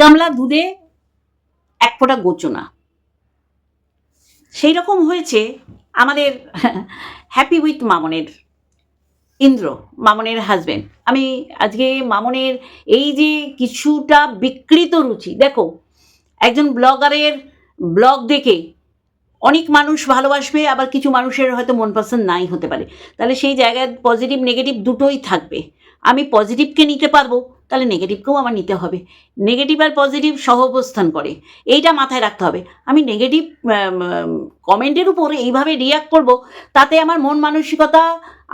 গামলা দুধে এক ফোঁটা গোচনা। সেই রকম হয়েছে আমাদের হ্যাপি উইথ মামনের ইন্দ্র, মামনের হাজবেন্ড আমি আজকে মামনের এই যে কিছুটা বিকৃত রুচি, দেখো, একজন ব্লগারের ব্লগ দেখে অনেক মানুষ ভালোবাসবে, আবার কিছু মানুষের হয়তো মন পছন্দ নাই হতে পারে। তাহলে সেই জায়গায় পজিটিভ নেগেটিভ দুটোই থাকবে। আমি পজিটিভকে নিতে পারব তাহলে নেগেটিভকেও আমার নিতে হবে। নেগেটিভ আর পজিটিভ সহ অবস্থান করে। এইটা মাথায় রাখতে হবে। আমি নেগেটিভ কমেন্টের উপর এইভাবে রিয়াক্ট করব, তাতে আমার মন মানসিকতা,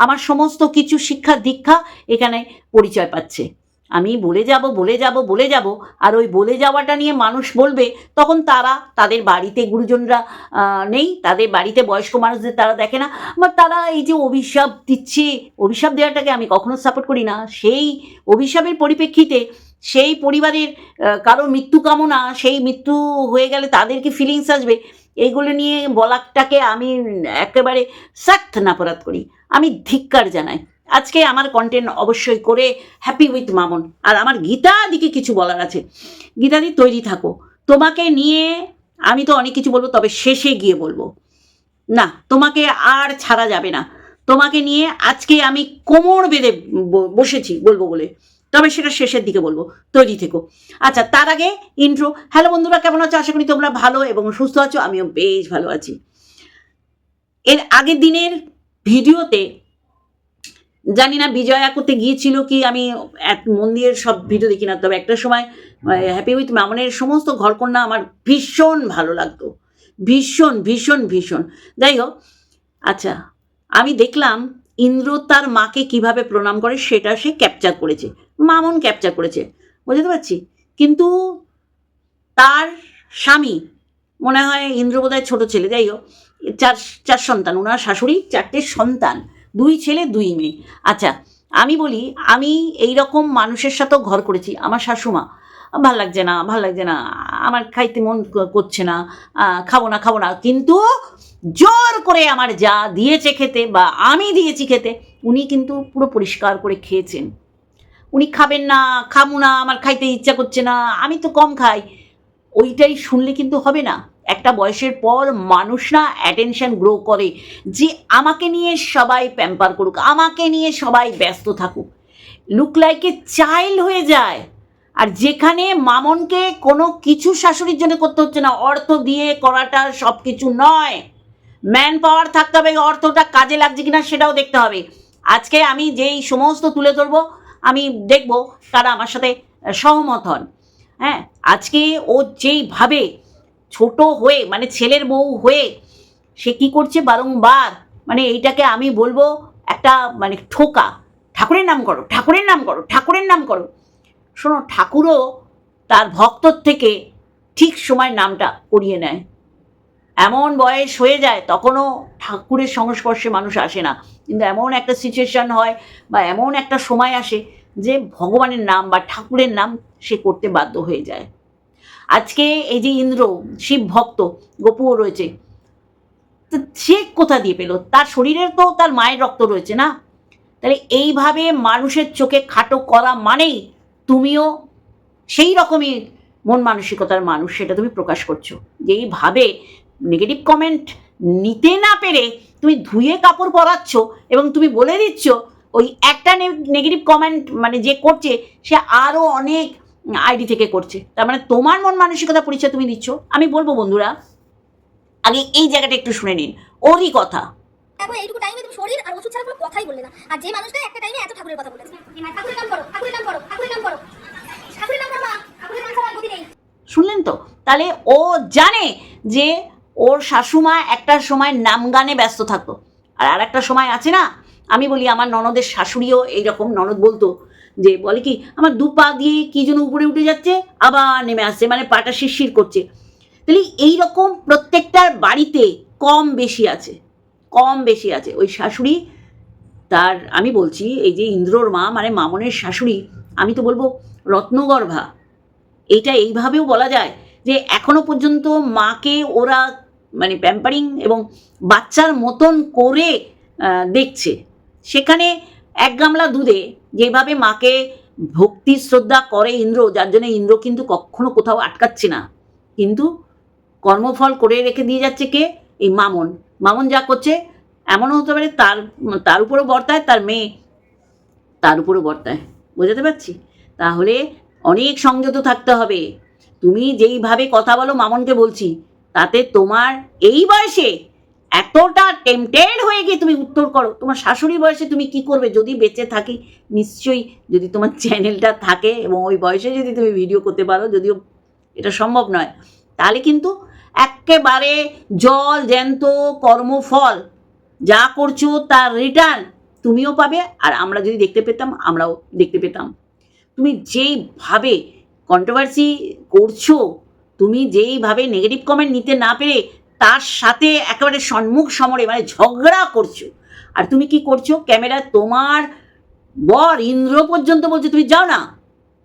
আমার সমস্ত কিছু শিক্ষা দীক্ষা এখানে পরিচয় পাচ্ছে। আমি বলে যাব বলে যাব বলে যাব, আর ওই বলে যাওয়াটা নিয়ে মানুষ বলবে, তখন তারা তাদের বাড়িতে গুরুজনরা নেই, তাদের বাড়িতে বয়স্ক মানুষদের তারা দেখে না, বা তারা এই যে অভিশাপ দিচ্ছে, অভিশাপ দেওয়াটাকে আমি কখনো সাপোর্ট করি না। সেই অভিশাপের পরিপ্রেক্ষিতে সেই পরিবারের কারও মৃত্যু কামনা, সেই মৃত্যু হয়ে গেলে তাদের কি ফিলিংস আসবে এইগুলো নিয়ে বলাটাকে আমি একেবারে সাক্ত নাপরাধ করি। আমি ধিক্কার জানাই। আজকে আমার কন্টেন্ট অবশ্যই করে হ্যাপি উইথ মামন। আর আমার গীতা দিকে কিছু বলার আছে। গীতাদি, তৈরি থাকো। তোমাকে নিয়ে আমি তো অনেক কিছু বলব, তবে শেষে গিয়ে বলব। না, তোমাকে আর ছাড়া যাবে না। তোমাকে নিয়ে আজকে আমি কোমর বেঁধে বসেছি বলব বলে। তবে সেটা শেষের দিকে বলব। তৈরি থেকো। আচ্ছা তার আগে ইন্ট্রো হ্যালো বন্ধুরা, কেমন আছো? আশা করি তোমরা ভালো এবং সুস্থ আছো। আমিও বেশ ভালো আছি। এর আগের দিনের ভিডিওতে জানি না, বিজয়া করতে গিয়েছিল কি, আমি এক মন্দিরের সব ভিডিও দেখি না, তবে একটা সময় হ্যাপি উইথ মামনের সমস্ত ঘরকন্যা আমার ভীষণ ভালো লাগতো। ভীষণ ভীষণ ভীষণ। যাই হোক আচ্ছা আমি দেখলাম ইন্দ্র তার মাকে কীভাবে প্রণাম করে সেটা সে ক্যাপচার করেছে। মামন ক্যাপচার করেছে, বুঝতে পারছি? কিন্তু তার স্বামী, মনে হয় ইন্দ্র বোধহয় ছোটো ছেলে, যাই হোক, চার চার সন্তান, ওনার শাশুড়ি চারটে সন্তান। দুই ছেলে, দুই মেয়ে। আচ্ছা আমি বলি, আমি এই রকম মানুষের সাথেও ঘর করেছি। আমার শাশুমা, ভালো লাগছে না, ভালো লাগছে না, আমার খাইতে মন করছে না খাব না খাব না। কিন্তু জোর করে আমার যা দিয়েছে খেতে বা আমি দিয়েছি খেতে, উনি কিন্তু পুরো পরিষ্কার করে খেয়েছেন। উনি খাবেন না খাব না, আমার খাইতে ইচ্ছা করছে না, আমি তো কম খাই। ওইটাই শুনলে কিন্তু হবে না। একটা বয়সের পর মানুষ না অ্যাটেনশন গ্রো করে যে আমাকে নিয়ে সবাই প্যাম্পার করুক, আমাকে নিয়ে সবাই ব্যস্ত থাকুক। লুক লাইক চাইল্ড হয়ে যায়। আর যেখানে মামনকে কোনো কিছু শাশুড়ির জন্য করতে হচ্ছে না, অর্থ দিয়ে করাটা সব কিছু নয়। ম্যান পাওয়ার থাকতে হবে, অর্থটা কাজে লাগছে কিনা সেটাও দেখতে হবে। আজকে আমি যেই সমস্ত তুলে ধরবো, আমি দেখব তারা আমার সাথে সহমত হন। হ্যাঁ আজকে ও যেইভাবে ছোট হয়ে মানে ছেলের বউ হয়ে সে কি করছে বারংবার? মানে এইটাকে আমি বলব একটা মানে ঠোকা। ঠাকুরের নাম করো, ঠাকুরের নাম করো, ঠাকুরের নাম করো। শোনো, ঠাকুরও তার ভক্তর থেকে ঠিক সময় নামটা করিয়ে নেয়। এমন বয়স হয়ে যায়, তখনও ঠাকুরের সংস্পর্শে মানুষ আসে না। কিন্তু এমন একটা সিচুয়েশান হয় বা এমন একটা সময় আসে যে ভগবানের নাম বা ঠাকুরের নাম সে করতে বাধ্য হয়ে যায়। আজকে এই যে ইন্দ্র, শিব ভক্ত, গোপুও রয়েছে সে কোথা দিয়ে পেল? তার শরীরের তো তার মায়ের রক্ত রয়েছে না? তাহলে এইভাবে মানুষের চোখে খাটো করা মানেই তুমিও সেই রকমই মন মানসিকতার মানুষ, সেটা তুমি প্রকাশ করছ। যে এইভাবে নেগেটিভ কমেন্ট নিতে না পেরে তুমি ধুয়ে কাপড় পরাচ্ছ এবং তুমি বলে দিচ্ছ ওই একটা নেগেটিভ কমেন্ট মানে যে করছে সে আরও অনেক আইডি থেকে করছে। তার মানে তোমার মন মানসিকতা পরিচয় তুমি দিচ্ছ। আমি বলব বন্ধুরা আগে এই জায়গাটা একটু শুনে নিন। ওরই কথা। এইটুকু টাইমে তুমি শরীর আর ওষুধ ছাড়া কোনো কথাই বললে না। আর যে মানুষটা একটা টাইমে এত ঠাকুরের কথা বলেছে। ঠাকুরের নাম করো ঠাকুরের নাম করো ঠাকুরের নাম করো। ঠাকুরের নাম করো মা ঠাকুরের নাম ছাড়া গতি নেই। শুনলেন তো? তাহলে ও জানে যে ওর শাশুমা একটা সময় নাম গানে ব্যস্ত থাকতো। আর আর একটা সময় আছে না আমি বলি আমার ননদের শাশুড়িও এইরকম, ননদ বলতো যে, বলে কি, আমার দু পা দিয়ে কি যেন উপরে উঠে যাচ্ছে, আবার নেমে আসছে মানে পাটা শিরশির করছে। তাহলে এইরকম প্রত্যেকটার বাড়িতে কম বেশি আছে, কম বেশি আছে। ওই শাশুড়ি তার, আমি বলছি, এই যে ইন্দ্রর মা মানে মামনের শাশুড়ি, আমি তো বলব রত্নগর্ভা, এইটা এইভাবেও বলা যায় যে, এখনও পর্যন্ত মাকে ওরা মানে প্যাম্পারিং এবং বাচ্চার মতন করে দেখছে। সেখানে এক গামলা দুধে যেভাবে মাকে ভক্তি, শ্রদ্ধা করে ইন্দ্র, যার জন্য ইন্দ্র কিন্তু কখনো কোথাও আটকাচ্ছে না। কিন্তু কর্মফল করে রেখে দিয়ে যাচ্ছে কে? এই মামন। মামন যা করছে, এমনও হতে পারে তার তার উপরও বর্তায়, তার মেয়ে তার উপরও বর্তায়। বোঝাতে পারছি? তাহলে অনেক সংযত থাকতে হবে। তুমি যেইভাবে কথা বলো মামনকে বলছি, তাতে তোমার এই বয়সে এতটা টেম্পটেড হয়ে গিয়ে তুমি উত্তর করো। তোমার শাশুড়ি বয়সে তুমি কি করবে? যদি বেঁচে থাকি, নিশ্চয়ই যদি তোমার চ্যানেলটা থাকে এবং ওই বয়সে যদি তুমি ভিডিও করতে পারো, যদিও এটা সম্ভব নয়, তাহলে কিন্তু একেবারে জল জ্যান্ত কর্মফল যা করছ তার রিটার্ন তুমিও পাবে আর আমরা যদি দেখতে পেতাম, আমরাও দেখতে পেতাম। তুমি যেইভাবে কন্ট্রোভার্সি করছ, তুমি যেইভাবে নেগেটিভ কমেন্ট নিতে না পেরে তার সাথে একেবারে সম্মুখ সমরে মানে ঝগড়া করছ। আর তুমি কি করছ? ক্যামেরা তোমার বর ইন্দ্র পর্যন্ত বলছে, তুমি যাও না।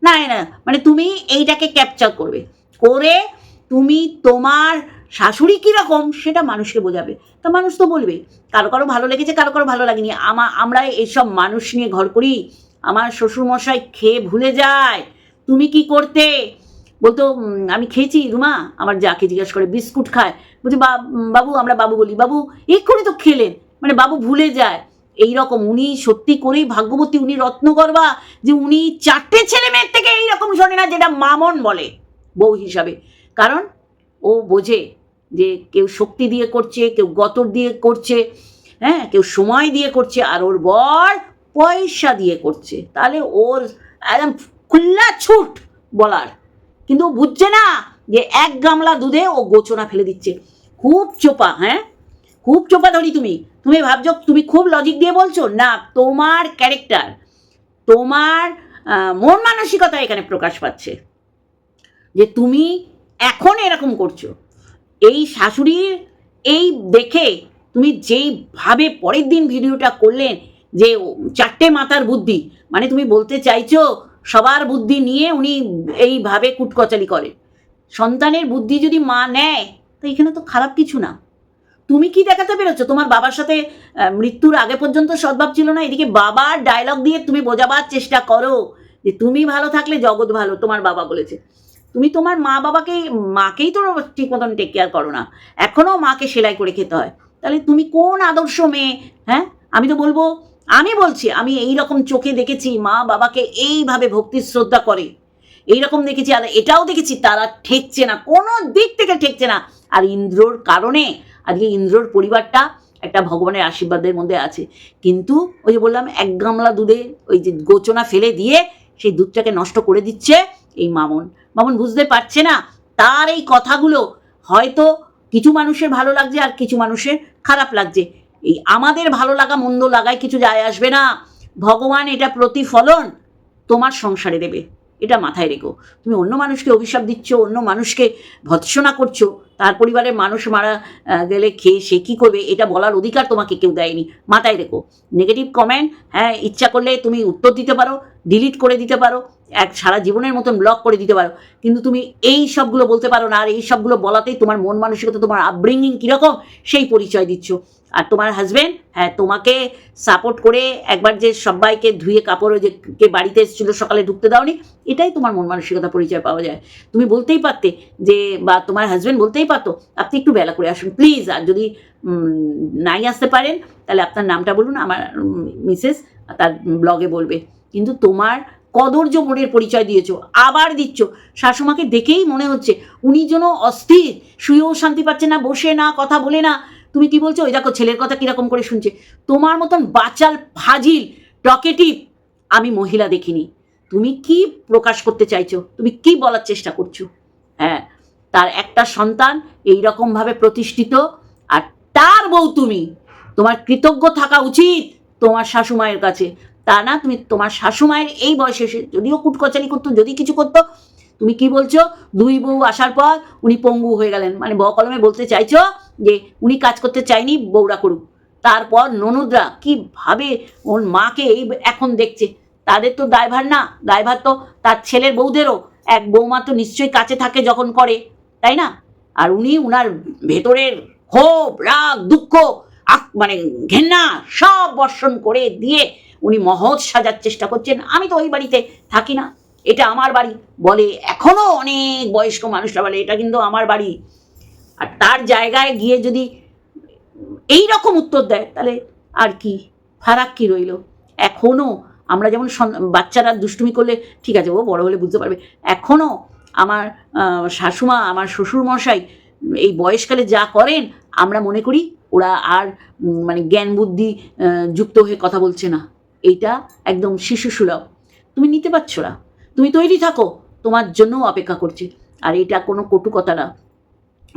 না না মানে তুমি এইটাকে ক্যাপচার করবে। করে তুমি তোমার শাশুড়ি কীরকম সেটা মানুষকে বোঝাবে। তা মানুষ তো বলবে, কারও কারও ভালো লেগেছে, কারও কারও ভালো লাগেনি। আমা, আমরা এইসব মানুষ নিয়ে ঘর করি, আমার শ্বশুরমশাই খেয়ে ভুলে যায়। তুমি কি করতে? বলতো "উম, আমি খেয়েছি রুমা। আমার যাকে জিজ্ঞেস করে বিস্কুট খায়? বলছি "বা- বাবু আমরা বাবু বলি। বাবু এক্ষুনি তো খেলেন। মানে বাবু ভুলে যায়। এই রকম উনি সত্যি করেই ভাগ্যবতী উনি রত্নগর্বা যে উনি চারটে ছেলে মেয়ের থেকে এইরকম শোনে না যেটা মামন বলে বউ হিসাবে। কারণ ও বোঝে যে কেউ শক্তি দিয়ে করছে কেউ গতর দিয়ে করছে হ্যাঁ কেউ সময় দিয়ে করছে আর ওর বর পয়সা দিয়ে করছে। তাহলে ওর একদম খুল্লা ছুট বলার কিন্তু বুঝছে না যে এক গামলা দুধে ও গোচনা ফেলে দিচ্ছে। খুব চোপা হ্যাঁ? খুব চোপা ধরি তুমি। তুমি ভাবছ, তুমি খুব লজিক দিয়ে বলছো? না, তোমার ক্যারেক্টার তোমার মন মানসিকতা এখানে প্রকাশ পাচ্ছে। যে তুমি এখন এরকম করছ। এই শাশুড়ির এই দেখে তুমি যেইভাবে পরের দিন ভিডিওটা করলেন যে চারটে মাথার বুদ্ধি মানে তুমি বলতে চাইছো সবার বুদ্ধি নিয়ে উনি এইভাবে কুটকচালি করে। সন্তানের বুদ্ধি যদি মা নেয়, তো এখানে তো খারাপ কিছু না। তুমি কি দেখাতে পেরেছ? তোমার বাবার সাথে মৃত্যুর আগে পর্যন্ত সদ্ভাব ছিল না? এদিকে বাবার ডায়লগ দিয়ে তুমি বোঝাবার চেষ্টা করো যে তুমি ভালো থাকলে জগৎ ভালো, তোমার বাবা বলেছে। তুমি তোমার মা বাবাকে, মাকেই তো ঠিক মতন টেক কেয়ার করো না। এখনও মাকে সেলাই করে খেতে হয়। তাহলে তুমি কোন আদর্শ মেয়ে? হ্যাঁ? আমি তো বলব আমি বলছি, আমি এই রকম চোখে দেখেছি, মা বাবাকে এইভাবে ভক্তি শ্রদ্ধা করে। এইরকম দেখেছি, আর এটাও দেখেছি, তারা ঠেকছে না, কোনো দিক থেকে ঠেকছে না। আর ইন্দ্রর কারণে, আজকে ইন্দ্রর পরিবারটা একটা ভগবানের আশীর্বাদের মধ্যে আছে। কিন্তু ওই যে বললাম, এক গামলা দুধে ওই যে গোচনা ফেলে দিয়ে সেই দুধটাকে নষ্ট করে দিচ্ছে এই মামন। মামন বুঝতে পারছে না, তার এই কথাগুলো হয়তো কিছু মানুষের ভালো লাগছে আর কিছু মানুষের খারাপ লাগছে। এই আমাদের ভালো লাগা, মন্দ লাগায় কিছু যায় আসবে না। ভগবান এটা প্রতিফলন তোমার সংসারে দেবে। এটা মাথায় রেখো। তুমি অন্য মানুষকে অভিশাপ দিচ্ছ, অন্য মানুষকে ভৎসনা করছ, তার পরিবারের মানুষ মারা গেলে খেয়ে সে কী করবে? এটা বলার অধিকার তোমাকে কেউ দেয়নি। মাথায় রেখো। নেগেটিভ কমেন্ট হ্যাঁ ইচ্ছা করলে তুমি উত্তর দিতে পারো ডিলিট করে দিতে পারো। এক সারা জীবনের মতন ব্লক করে দিতে পারো। কিন্তু তুমি এই সবগুলো বলতে পারো না, আর এই সবগুলো বলাতেই তোমার মন মানসিকতা, তোমার আপব্রিঙ্গিং কীরকম, সেই পরিচয় দিচ্ছ। আর তোমার হাজব্যান্ড হ্যাঁ তোমাকে সাপোর্ট করে একবার যে সবাইকে ধুয়ে কাপড় যে কে বাড়িতে এসেছিল সকালে ঢুকতে দাওনি, এটাই তোমার মন মানসিকতা পরিচয় পাওয়া যায়। তুমি বলতেই পারতে যে, বা তোমার হাজব্যান্ড বলতেই পারতো, আপনি একটু বেলা করে আসুন প্লিজ আর যদি নাই আসতে পারেন, তাহলে আপনার নামটা বলুন, আমার মিসেস তার ব্লগে বলবে। কিন্তু তোমার কদর্য মনের পরিচয় দিয়েছ আবার দিচ্ছ। শাশুমাকে দেখেই মনে হচ্ছে, উনি যেন অস্থির, শুয়েও শান্তি পাচ্ছে না, বসে না, কথা বলে না। তুমি কি বলছো? ওই দেখো, ছেলের কথা কীরকম করে শুনছে। তোমার মতন বাচাল, ফাজিল, টকেটিভ আমি মহিলা দেখিনি। তুমি কি প্রকাশ করতে চাইছো? তুমি কি বলার চেষ্টা করছ? হ্যাঁ তার একটা সন্তান এই রকমভাবে প্রতিষ্ঠিত, আর তার বউ তুমি। তোমার কৃতজ্ঞ থাকা উচিত তোমার শাশুমায়ের কাছে। তা না, তুমি তোমার শাশুমায়ের এই বয়সে যদিও কুটকচারি করতো, যদি কিছু করতো, তুমি কি বলছো? দুই বউ আসার পর উনি পঙ্গু হয়ে গেলেন। মানে ব কলমে বলতে চাইছো যে উনি কাজ করতে চাইনি বউরা করুক। তারপর ননদরা কীভাবে ওর মাকে এই এখন দেখছে? তাদের তো দায়ভার না, দায়ভার তো তার ছেলের বউদেরও। এক বৌমা তো নিশ্চয়ই কাছে থাকে যখন করে, তাই না? আর উনি উনার ভেতরের ক্ষোভ, রাগ, দুঃখ মানে ঘেন্না সব বর্ষণ করে দিয়ে উনি মহৎ সাজার চেষ্টা করছেন। আমি তো ওই বাড়িতে থাকি না। এটা আমার বাড়ি। বলে, এখনও অনেক বয়স্ক মানুষরা বলে, এটা কিন্তু আমার বাড়ি। আর তার জায়গায় গিয়ে যদি এই রকম উত্তর দেয়, তাহলে আর কি ফারাক কি রইল? এখনও আমরা যেমন বাচ্চারা দুষ্টুমি করলে, ঠিক আছে, ও বড় হলে বুঝতে পারবে। এখনও আমার শাশুমা, আমার শ্বশুর মশাই এই বয়সকালে যা করেন, আমরা মনে করি ওরা আর মানে জ্ঞান বুদ্ধি যুক্ত হয়ে কথা বলছে না। এইটা একদম শিশু সুলভ। তুমি নিতে পারছ না। তুমি তৈরি থাকো। তোমার জন্য অপেক্ষা করছে। আর এটা কোনো কটু কথা না।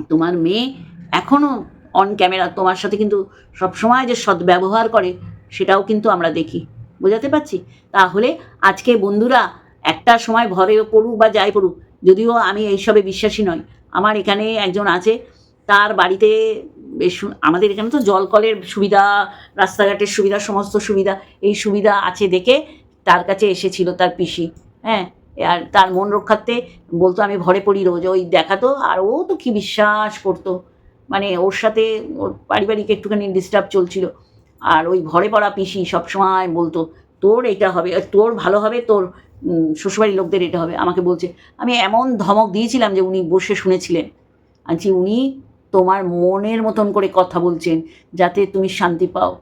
তোমার মেয়ে এখনও অন ক্যামেরা তোমার সাথে কিন্তু সবসময় যে সদ্ব্যবহার করে, সেটাও কিন্তু আমরা দেখি। বোঝাতে পারছি? তাহলে আজকে বন্ধুরা একটা সময় ঘরে পড়ুক বা যাই পড়ুক, যদিও আমি এইসবে বিশ্বাসী নই। আমার এখানে একজন আছে, তার বাড়িতে বেশ আমাদের এখানে তো জল কলের সুবিধা, রাস্তাঘাটের সুবিধা, সমস্ত সুবিধা, এই সুবিধা আছে দেখে তার কাছে এসেছিল তার পিসি। হ্যাঁ আর তার মন রক্ষার্থে বলতো, আমি ঘরে পড়ি রোজ। ওই দেখাতো, আর ও তো কি বিশ্বাস করতো। মানে ওর সাথে ওর পারিবারিক একটুখানি ডিস্টার্ব চলছিল। আর ওই ঘরে পড়া পিসি সবসময় বলতো, তোর এটা হবে তোর ভালো হবে, তোর শ্বশুরবাড়ির লোকদের এটা হবে। আমাকে বলছে, আমি এমন ধমক দিয়েছিলাম যে উনি বসে শুনেছিলেন। আনছি, উনি তোমার মনের মতন করে কথা বলছেন, যাতে তুমি শান্তি পাও।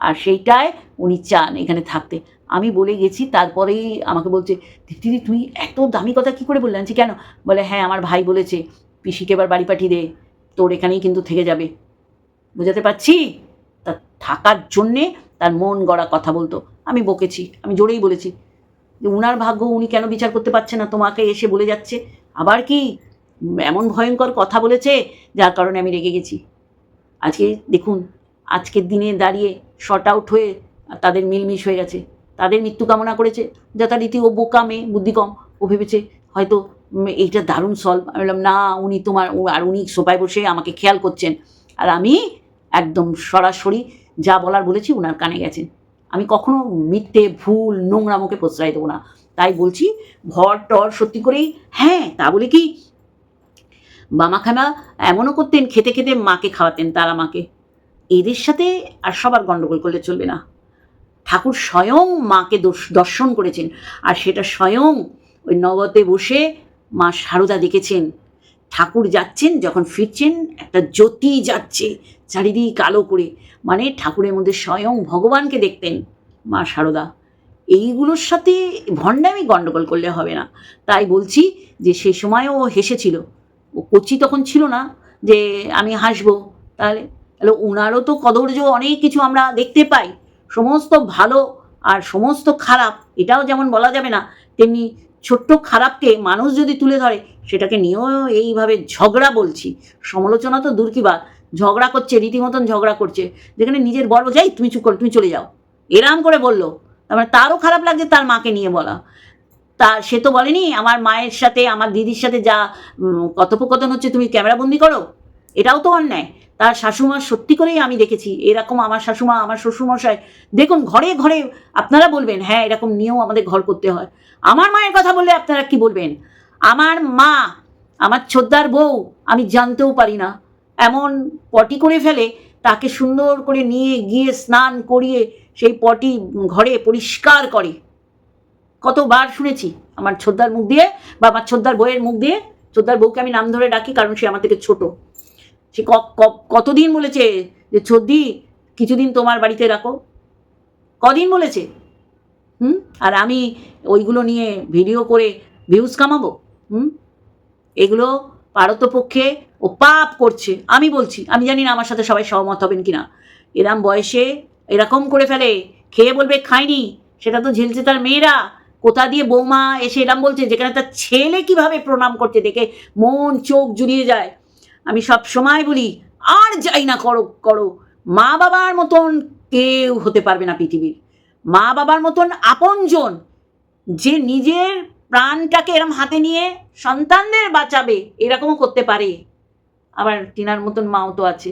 আর সেইটায় উনি চান এখানে থাকতে। আমি বলে গেছি, তারপরেই আমাকে বলছে দিদি তুই এত দামি কথা কী করে বললে? আনছি কেন? বলে হ্যাঁ আমার ভাই বলেছে, পিসিকে এবার বাড়ি পাঠিয়ে দে, তোর এখানেই কিন্তু থেকে যাবে। বোঝাতে পারছি? তা থাকার জন্যে তার মন গড়া কথা বলতো। আমি বকেছি, আমি জোরেই বলেছি। যে উনার ভাগ্য উনি কেন বিচার করতে পারছে না? তোমাকে এসে বলে যাচ্ছে। আবার কি? এমন ভয়ঙ্কর কথা বলেছে, যার কারণে আমি রেগে গেছি। আজকে দেখুন, আজকের দিনে দাঁড়িয়ে শর্ট আউট হয়ে তাদের মিলমিশ হয়ে গেছে। তাদের মৃত্যু কামনা করেছে। যথারীতি ও বোকা মেয়ে, বুদ্ধি কম, ও ভেবেছে, হয়তো এইটা দারুণ সলভ আমি বললাম, না, উনি তোমার আর উনি সোফায় বসে আমাকে খেয়াল করছেন। আর আমি একদম সরাসরি যা বলার বলেছি ওনার কানে গেছেন আমি কখনো মিথ্যে, ভুল, নোংরা মুখে প্রশ্রয় দেবো না। তাই বলছি ভর টর সত্যি করেই হ্যাঁ তা বলে কি বামাখানা এমনও করতেন, খেতে খেতে মাকে খাওয়াতেন তারা মাকে। এদের সাথে আর সবার গণ্ডগোল করলে চলবে না। ঠাকুর স্বয়ং মাকে দর্শন করেছেন আর সেটা স্বয়ং ওই নবতে বসে মা সারদা দেখেছেন। ঠাকুর যাচ্ছেন, যখন ফিরছেন, একটা জ্যোতি যাচ্ছে চারিদিক আলো করে। মানে ঠাকুরের মধ্যে স্বয়ং ভগবানকে দেখতেন মা সারদা। এইগুলোর সাথে ভণ্ডামি গণ্ডগোল করলে হবে না। তাই বলছি যে সে সময়ও হেসেছিল। কচি তখন ছিল না যে আমি হাসবো। তাহলে তাহলে ওনারও তো কদর্য অনেক কিছু আমরা দেখতে পাই। সমস্ত ভালো আর সমস্ত খারাপ, এটাও যেমন বলা যাবে না, তেমনি ছোট্ট খারাপকে মানুষ যদি তুলে ধরে, সেটাকে নিয়েও এইভাবে ঝগড়া বলছি। সমালোচনা তো দূর কি বাদ ঝগড়া করছে, রীতিমতন ঝগড়া করছে। যেখানে নিজের বড় যাই তুমি চুপ করো, তুমি চলে যাও। এরাম করে বলল। তারপরে তারও খারাপ লাগছে তার মাকে নিয়ে বলা। তা সে তো বলেনি, আমার মায়ের সাথে, আমার দিদির সাথে যা কথোপকথন হচ্ছে, তুমি ক্যামেরাবন্দি করো। এটাও তো অন্যায়। তার শাশুমা সত্যি করেই আমি দেখেছি, এরকম আমার শাশুমা, আমার শ্বশুরমশাই, দেখুন, ঘরে ঘরে আপনারা বলবেন হ্যাঁ এরকম নিয়েও আমাদের ঘর করতে হয়। আমার মায়ের কথা বললে আপনারা কি বলবেন? আমার মা, আমার ছোদ্দার বউ, আমি জানতেও পারি না। এমন পটি করে ফেলে, তাকে সুন্দর করে নিয়ে গিয়ে স্নান করিয়ে সেই পটি ঘরে পরিষ্কার করে। কতবার শুনেছি আমার ছোদ্দার মুখ দিয়ে বা আমার ছোদ্দার বইয়ের মুখ দিয়ে। ছোদ্দার বউকে আমি নাম ধরে ডাকি কারণ সে আমার থেকে ছোট। সে কতদিন বলেছে যে ছোদ্দি কিছুদিন তোমার বাড়িতে রাখো। কদিন বলেছে? হুম? আর আমি ওইগুলো নিয়ে ভিডিও করে ভিউজ কামাবো? হুম? এগুলো পারতপক্ষে ও পাপ করছে। আমি বলছি, আমি জানি না আমার সাথে সবাই সহমত হবেন কিনা। এরম বয়সে এরকম করে ফেলে, খেয়ে বলবে, খাইনি। সেটা তো ঝেলছে তার মেয়েরা কোথা দিয়ে বৌমা এসে এরম বলছে, যেখানে তার ছেলে কীভাবে প্রণাম করছে দেখে মন চোখ জুড়িয়ে যায়। আমি সব সময় বলি, আর যাই না করো করো। মা বাবার মতন কেউ হতে পারবে না পৃথিবীর। মা বাবার মতন আপনজন যে নিজের প্রাণটাকে এরম হাতে নিয়ে সন্তানদের বাঁচাবে, এরকমও করতে পারে। আবার টিনার মতন মাও তো আছে,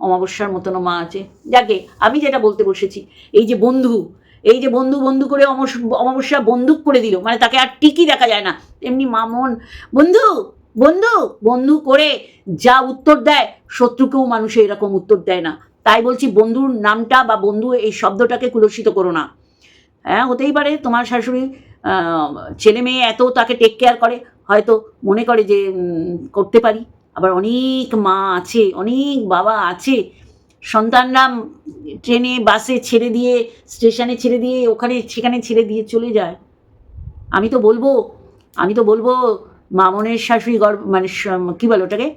অমাবস্যার মতনও মা আছে। যাকে আমি যেটা বলতে বসেছি, এই যে বন্ধু এই যে বন্ধু বন্ধু করে অমস- অমাবস্যা বন্দুক করে দিল। মানে তাকে আর টিকি দেখা যায় না। এমনি মামন, বন্ধু বন্ধু বন্ধু করে যা উত্তর দেয়, শত্রুকেও মানুষ এরকম উত্তর দেয় না। তাই বলছি, বন্ধুর নামটা বা বন্ধু এই শব্দটাকে কুলসিত করো না। হ্যাঁ হতেই পারে তোমার শাশুড়ি ছেলে মেয়ে এত তাকে টেক কেয়ার করে। হয়তো মনে করে যে করতে পারি। আবার অনেক মা আছে, অনেক বাবা আছে সন্তানরা ট্রেনে, বাসে ছেড়ে দিয়ে, স্টেশনে ছেড়ে দিয়ে, ওখানে, সেখানে ছেড়ে দিয়ে চলে যায়। আমি তো বলব, আমি তো বলব, মামনের শাশুড়ি গর্ব মানে কি বলে ওটাকে?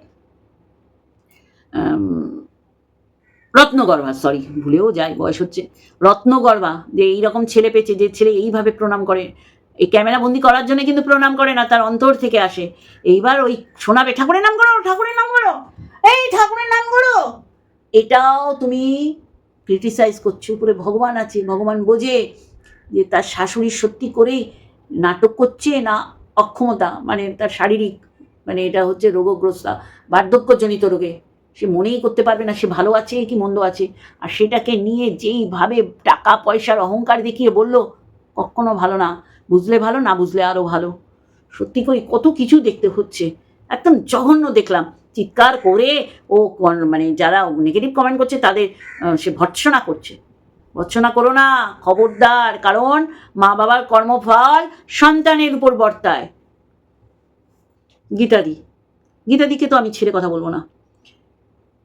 রত্নগর্ভা সরি ভুলেও যায়, বয়স হচ্ছে। রত্নগর্ভা, যে এইরকম ছেলে পেয়েছে, যে ছেলে এইভাবে প্রণাম করে। এই ক্যামেরা বন্দি করার জন্য কিন্তু প্রণাম করে না, তার অন্তর থেকে আসে। এইবার ওই শোনাবে ঠাকুরের নাম করো, ঠাকুরের নাম করো। এই ঠাকুরের নাম করো। এটাও তুমি ক্রিটিসাইজ করছ, উপরে ভগবান আছে, ভগবান বোঝে যে তার শাশুড়ি সত্যি করেই নাটক করছে না অক্ষমতা মানে তার শারীরিক মানে এটা হচ্ছে রোগগ্রস্তা, বার্ধক্যজনিত রোগে। সে মনেই করতে পারবে না, সে ভালো আছে কি মন্দ আছে। আর সেটাকে নিয়ে যেইভাবে টাকা, পয়সার অহংকার দেখিয়ে বলল, কখনো ভালো না, বুঝলে ভালো, না বুঝলে আরও ভালো। সত্যি করে কত কিছু দেখতে হচ্ছে, একদম জঘন্য দেখলাম। চিৎকার করে ও মানে যারা নেগেটিভ কমেন্ট করছে তাদের সে ভর্ৎসনা করছে ভর্ৎসনা করো না খবরদার কারণ মা বাবার কর্মফল সন্তানের উপর বর্তায় গীতাদি গীতাদিকে তো আমি ছেড়ে কথা বলব না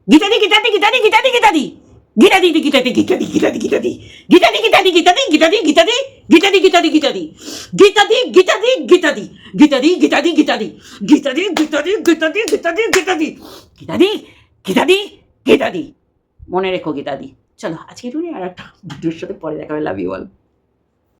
গীতাদি গীতাদি গীতাদি গীতাদি গীতাদি গীতাদি গীতাদি গীতাদি গীতাদি গীতাদি গীতাদি গীতাদি গীতাদি গীতাদি গীতাদি গীতাদি গীতাদি গীতাদি। গীতাদি গীতাদি গীতাদি। গীতাদি গীতাদি গীতাদি। গীতাদি গীতাদি গীতাদি গীতাদি গীতাদি। গীতাদি গীতাদি গীতাদি। মনে রেখো গীতাদি। চলো আজকে টুনি আর একটা ভিডিওর সাথে পরে দেখা হবে। Love you all